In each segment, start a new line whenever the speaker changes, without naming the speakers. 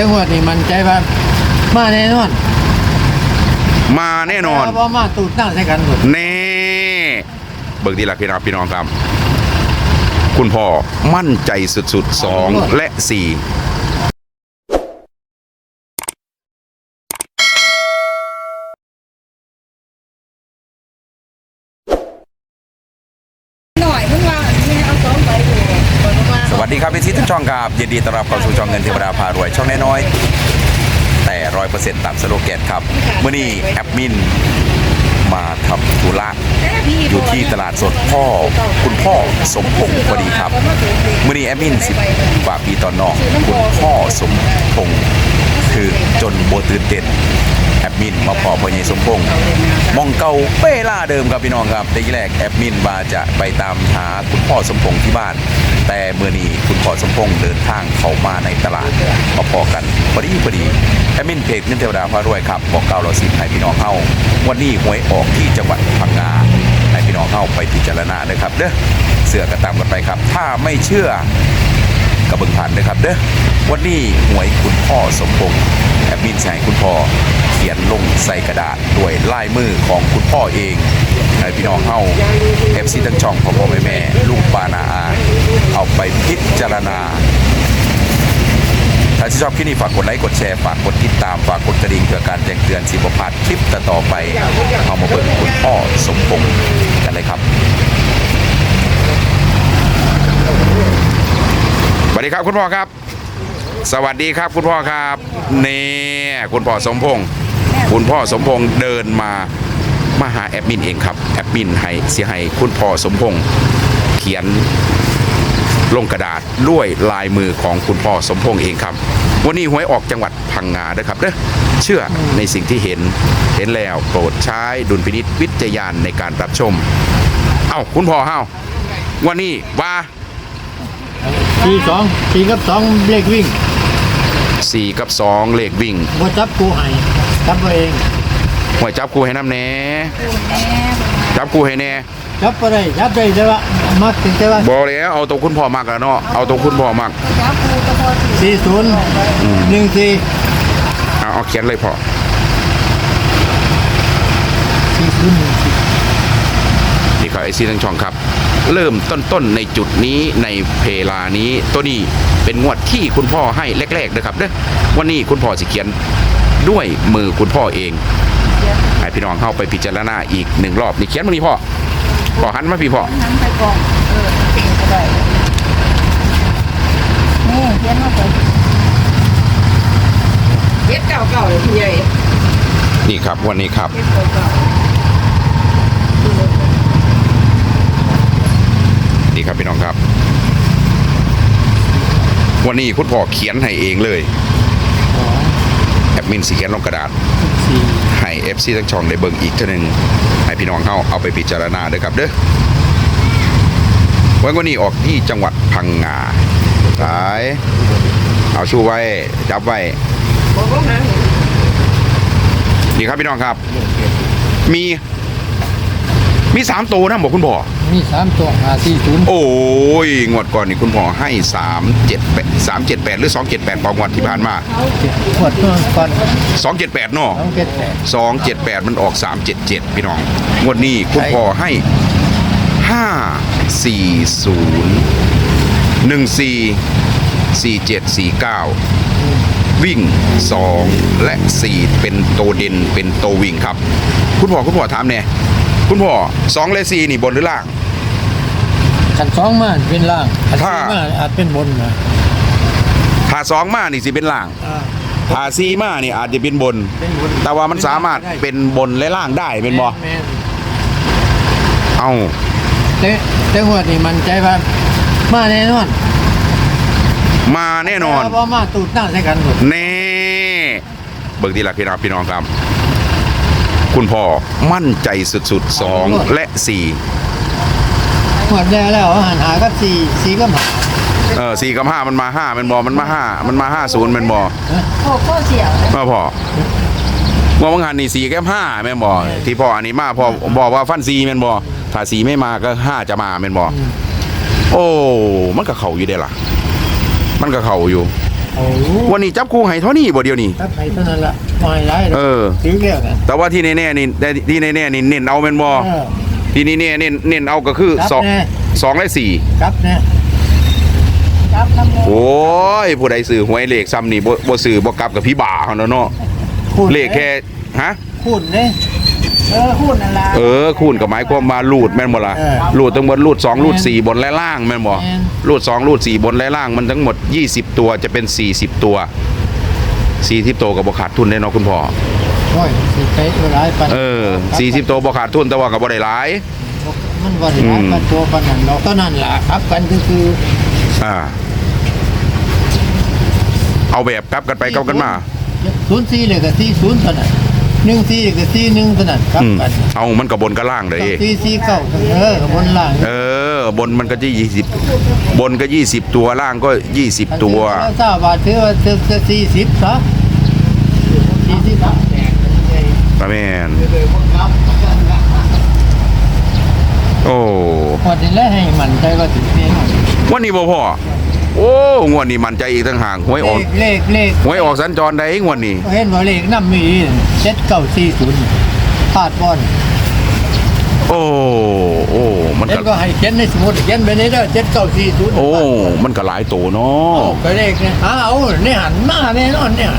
แต่หัวดนี่มันใจว่ามาแน่นอน
มาแน่นอน
เพราะมาตูดหน้าใส่กันหมด
แน่เบิกดีละพี่น้องพี่น้องครับ คุณพ่อมั่นใจสุดๆสองและสี่ ดีครับเป็นที่ทุกช่องครับยินดีต้อนรับเข้าสู่ช่องเงินเทวดาพารวยช่องน้อยๆแต่ร้อยเปอร์เซ็นต์ตามสโลแกนครับเมื่อนี้แอดมินมาทำธุระอยู่ที่ตลาดสดพ่อคุณพ่อสมพงศ์พอดีครับเมื่อนี้แอดมินสิบกว่าปีตอนนอกคุณพ่อสมพงศ์คือจนโบตื่นเต้น มินมาพอพ่อใหญ่สมพงศ์มองเก่าเป้ล่าเดิมครับพี่น้องครับในที่แรกแอดมินมาจะไปตามหาคุณพ่อสมพงศ์ที่บ้าน แต่เมื่อนี้คุณพ่อสมพงศ์เดินทางเข้ามาในตลาดมาพอกันพอดีพอดีแอดมินเพจเงินเทวดาพารวยครับบอกเก่าเราสิให้พี่น้องเฮาวันนี้หวยออกที่จังหวัดพังงาให้พี่น้องเฮาไปพิจารณาเลยครับเด้อเสือกระตามกันไปครับ ถ้าไม่เชื่อกระเบิงผ่านเลยครับเด้อวันนี้หวยคุณพ่อสมพงษ์แอดมินใช้คุณพ่อ ขียนลงใส่กระดาษด้วยลายมือของคุณพ่อเองให้พี่น้องเฮาเอฟซีทั้งช่องพ่อพ่อแม่แม่ลูกปานาอา เอาไปพิจารณา ถ้าชอบคลิปนี้ฝากกดไลค์กดแชร์ฝากกดติดตามฝากกดกระดิ่งเพื่อการแจ้งเตือนสิบพลาดคลิปต่อไป เอามาเบิกคุณพ่อสมพงษ์กันเลยครับสวัสดีครับคุณพ่อครับ สวัสดีครับคุณพ่อครับ นี่ คุณพ่อสมพงศ์ คุณพ่อสมพงศ์เดินมามาหาแอดมินเองครับแอดมินให้เสียให้คุณพ่อสมพงศ์เขียนลงกระดาษด้วยลายมือของคุณพ่อสมพงศ์เองครับ วันนี้หวยออกจังหวัดพังงาเด้อครับเด้อเชื่อในสิ่งที่เห็นเห็นแล้วโปรดใช้ดุลพินิษวิจยานในการรับชม เอ้าคุณพ่อเฮาวันนี้ว่า
สี่สองสี่กับสองเลขวิ่ง
4 กับ 2 เลขวิ่ง
บ่จับกูให้ จับตัวเอง
หวยจับกูให้น้ำแหน่จับกูให้แน่
จับไปได้จับได้แต่ว่ามักถึงแต่ว่า
บอกแล้วเอาตัวคุณพ่อมากแล้วเนาะเอาตัวคุณพ่อมาก
จ้าครูกระพอถือ
สี่ศูนย์หนึ่งสี่
เอาเอาเขียนเลยพ่อ
สี่ศูนย์หนึ่งสี่
นี่ครับไอซีทั้งช่องครับ เริ่มต้นๆในจุดนี้ในเพลานี้ตัวนี้เป็นงวดที่คุณพ่อให้แรกๆนะครับเด้อวันนี้คุณพ่อสิเขียน ด้วยมือคุณพ่อเองให้พี่น้องเข้าไปพิจารณาอีกหนึ่งรอบนี่เขียนมานี่พ่อพ่อหันมาพี่พ่อ
นั้นไปกองเออเก่งก็ได้นี่เขียนมาไปเย็ดเก่าเก่าเลยพี่ใหญ่
นี่ครับวันนี้ครับ
เย็ดเก่าเก่า
นี่ครับพี่น้องครับ วันนี้คุณพ่อเขียนให้เองเลย มินสีเขียนลงกระดาษ ให้เอฟซีทั้งช่องได้เบิ่งอีกเท่านึง ให้พี่น้องเข้าเอาไปพิจารณาเด้อครับเด้อวันวันนี้ออกที่จังหวัดพังงาสายเอาชูไว้ จับไว้ นี่ครับพี่น้องครับ มี มีสามตัวนะบอกคุณพ่อ
มีสามตัวหาสี่ศูนย์
โอ้ย งวดก่อนนี่คุณพ่อให้สามเจ็ดแปดสามเจ็ดแปดหรือสองเจ็ดแปดปองวดที่ผ่านมา
ขวดตัวก่อน
สองเจ็ดแปดเนาะ
สองเจ็ดแปด
สองเจ็ดแปดมันออกสามเจ็ดเจ็ดพี่น้อง งวดนี้คุณพ่อให้ห้าสี่ศูนย์หนึ่งสี่สี่เจ็ดสี่เก้าวิ่งสองและสี่เป็นโตวเด่นเป็นโตววิ่งครับ คุณพ่อคุณพ่อถามเนี่ย คุณพ่อสองและสี่นี่บนหรือล่าง
ขันสองมาเป็นล่างขัน
ถ้า
สี่มาอาจเป็นบนนะ
ถ้าสองมานี่สิเป็นล่าง
อ่า
ถ้าสี่มานี่อาจจะเป็นบน
เป็นบน
แต่ว่ามันสามารถเป็นบนและล่างได้เป็นบอ
แม่น
เอา
แต่แต่งวดนี้มันใจว่ามาแน่นอน
มาแน่นอน
เพราะมาตูดตั้งใส่กันหมด
แน่ เบิกดีละพี่น้องพี่น้องครับ คุณพ่อมั่นใจสุดๆสองและสี่
หมดแล้วแล้วหันหากับสี่สี่ก็หา
เออสี่กับห้ามันมาห้ามันบอมันมาห้ามันมาห้าศูนย์มันบอ
โอ้ข้อเสียว
มาพอว่าบางงานนี่สี่แก้มห้าแม่นบอที่พ่ออันนี้มาพอบอกว่าฟันสี่แม่นบอถ้าสี่ไม่มาก็ห้าจะมาแม่นบอโอ้ มันก็เข่าอยู่ได้ล่ะ มันก็เข่าอยู่
โอ้
วันนี้จับคู่ให้เท่านี้บ่เดียวนี่
ถ้าไปเท่านั้นละไม่ไร
เออ
ซื้อเรียกนะ
แต่ว่าที่แน่ๆนี่ได้ที่แน่ๆนี่เน้นเอาแม่นบ่
เออ
ที่นี่เนี่ยเน้นเน้นเอาก็คือ
ครับ
สอง
แน่
สองและสี่
ครับนะ
จับน้ำเลย
โอ้ยผู้ใดซื้อหวยเลขซ้ำนี่บ่บ่ซื้อบ่กลับกับพี่บ่าเขาเนาะเนาะ
คูณ
เลขแค่ฮะ
คูณเนี่ย
เออพูดนั่นล่ะ
เออคูณกับหมายความมารูดแม่นบ่ล่ะ
เออ
รูดทั้งหมดรูด2รูด4บนและล่างแม่นบ่
แม่น
รูด2รูด4บนและล่างมันทั้งหมด 20 ตัวจะเป็น 40 ตัว40ตัวก็บ่ขาดทุนแน่เนาะคุณพ่อ
โอ้ยสิใช้เวลาปัน
เออ40ตัวบ่ขาดทุนแต่ว่าก็บ่ได้หลาย
มันวันร้ายปันตัวปันนั้นเราก็นั่นล่ะครับกันก็คือ
อ่าเอาแบบกลับกันไปกลับกันมา
ศูนย์สี่เลยกับสี่ศูนย์เท่านั้น หนึ่งสี่เลยกับสี่หนึ่งเท่านั้นครับ
อืม
กัน
เอามันก็บนกับล่างเด้
สี่สี่เก้าเออบนล่าง
เออ บนมันก็จะยี่สิบบนก็ยี่สิบตัวล่างก็ยี่สิบตัว
ถ้าทราบว่าถือว่าถือจะสี่สิบซะสี่สิบครับ
ประแมนโอ้
หมดนี่แล้วให้มันใจว่าถึงเนี่ย
วันนี้บ่พ่อ โอ้งวดนี้มันใจอีกต่างหากหวย
เล
ออก
ขเลขเลข
หวยออกสัญจรได้งวดนี้
เห็นว่าเลขน้ำมีเจ็ดเก้าสี่ศูนย์พลาดบอล
โอ้โอ้มัน
เจ็ด
ก็
ก็ให้เขียนในสมุดเขียนไปในเด้อเจ็ดเก้าสี่ศูนย์
โอ้มันก็หลายตัวเนาะ
โอ้ก็เลขเนี่ยอ้าวเนี่ยหันมาแน่นอนเนี่ย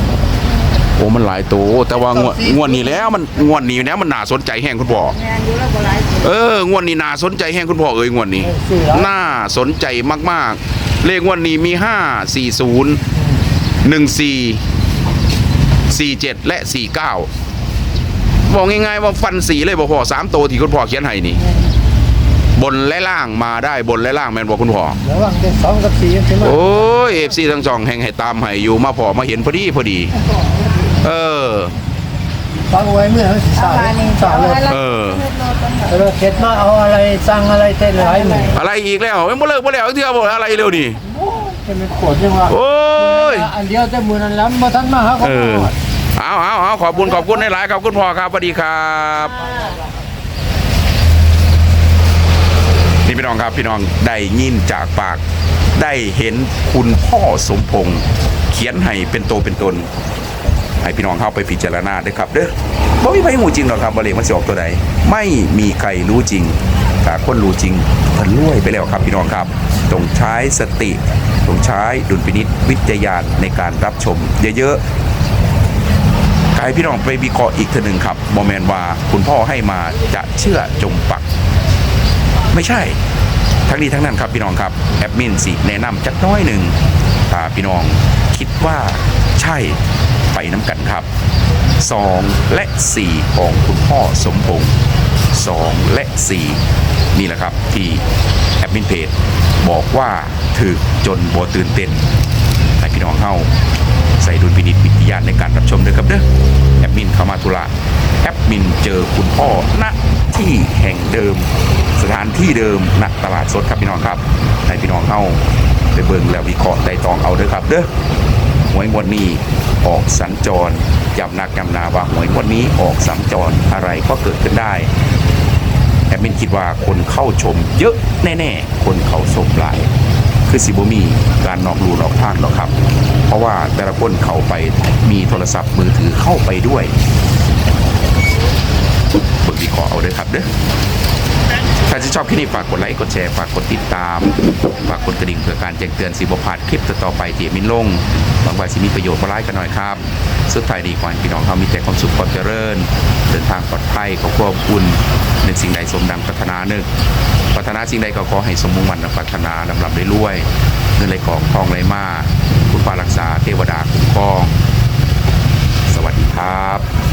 โอ้มันหลายตัวแต่ว่างวดงวดนี้แล้วมันงวดนี้แล้วมันน่าสนใจแห้งคุณพ่อ
แม่นอยู่แล้วบ่หลายสิ
เอองวดนี้น่าสนใจแห้งคุณพ่อเอ้ยงวดนี้
สื่อแล้ว
น่าสนใจมากๆ เลขงวันนี้มีห้าสี่ศูนย์หนึ่งสี่สี่เจ็ดและสี่เก้าบอกง่ายๆว่าฟันสีเลยบอกพ่อสามตัวที่คุณพ่อเขียนให้นี่ บนและล่างมาได้บนและล่างแมนบอกคุณพ่อ
ระหว่างเด็กสองกับสี่ใช่ไหม
โอ้ยเอฟซีทั้งสองแห่งให้ตามให้อยู่มาพอมาเห็นพอดีพอดี เออ
ฟังไว้เมื่อสา
เอา
ว
มานี่
สาวเลย
เออ
เราเข็ดมาเอาอะไรสั่งอะไรเต้นไรหมือ
อะไรอีกแล้วไม่บ่เลิกบ่แล้วเที่ยวบ่อะไรเร็วนี่
จะเป็นโขดยังว่า
โอ้ย
อันเดียวแต่มือนั้นแล้วมาทันมาหาเขา
เออเอาเอาเอาขอบคุณขอบคุณในหลายๆครับคุณพ่อครับสวัสดีครับนี่พี่น้องครับพี่น้องได้ยินจากปากได้เห็นคุณพ่อสมพงษ์เขียนให้เป็นโตวเป็นตน ให้พี่น้องเข้าไปพิจารณาด้วยครับเด้อบ่มีใครหูจริงหรอกครับบริมันสิออกตัวใดไม่มีใครรู้จริงแต่คนรู้จริงมันรวยไปแล้วครับพี่น้องครับต้องใช้สติต้องใช้ดุลพินิษวิจยานในการรับชม เยอะๆกายพี่น้องไปวิเคราะห์อีกทีหนึ่งครับโมเมนว่าคุณพ่อให้มาจะเชื่อจงปัก ไม่ใช่ ทั้งนี้ทั้งนั้นครับพี่น้องครับแอดมินสิแนะนำจักน้อยหนึ่งถ้าพี่น้องคิดว่าใช่ น้ำกันครับ 2 และ 4 ของคุณพ่อสมพงษ์2และ 4 นี่แหละครับที่แอดมินเพจบอกว่าถึกจนโบตื่นเต้นให้พี่น้องเข้าใส่ดุลพินิจวิทยาณในการรับชมด้วยครับเด้อแอดมินเข้ามาธุระแอดมินเจอคุณพ่อณที่แห่งเดิม สถานที่เดิมณตลาดสดครับพี่น้องครับให้พี่น้องเข้าไปเบิ่งแล้ววิเคราะห์ไต่ตองเอาเด้อครับเด้อ หวยงวดนี้ออกสัญจรย้ำนักย้ำนาว่าหวยงวดนี้ออกสัญจรอะไรก็เกิดขึ้นได้แอดมินคิดว่าคนเข้าชมเยอะแน่ๆ คนเข้าชมหลาย คือสิบมีการนอกรูนอกทางหรอกครับ เพราะว่าแต่ละคนเขาไปมีโทรศัพท์มือถือเข้าไปด้วยเบิกวิเคราะเอาเลยครับเด้อ ถ้าจะชอบคลิปนี้ฝากกดไลค์กดแชร์ฝากกดติดตาม ฝากกดกระดิ่งเพื่อการแจ้งเตือนสิบพลาดคลิปต่อๆไปที่มินลงหวังว่าสิมีประโยชน์มาไล่กันหน่อยครับ สุดท้ายดีกว่าพี่น้องเขามีแต่ความสุขความเจริญ เดินทางปลอดภัยขอควบคุณในสิ่งใดสมดังปรารถนาหนึ่งปรารถนาสิ่งใดก็ขอให้สมมุ่งมันปรารถนาลำลำได้รวยเงินไหลของทองไหลมาคุณปารักษาเทวดาคุ้มครอง สวัสดีครับ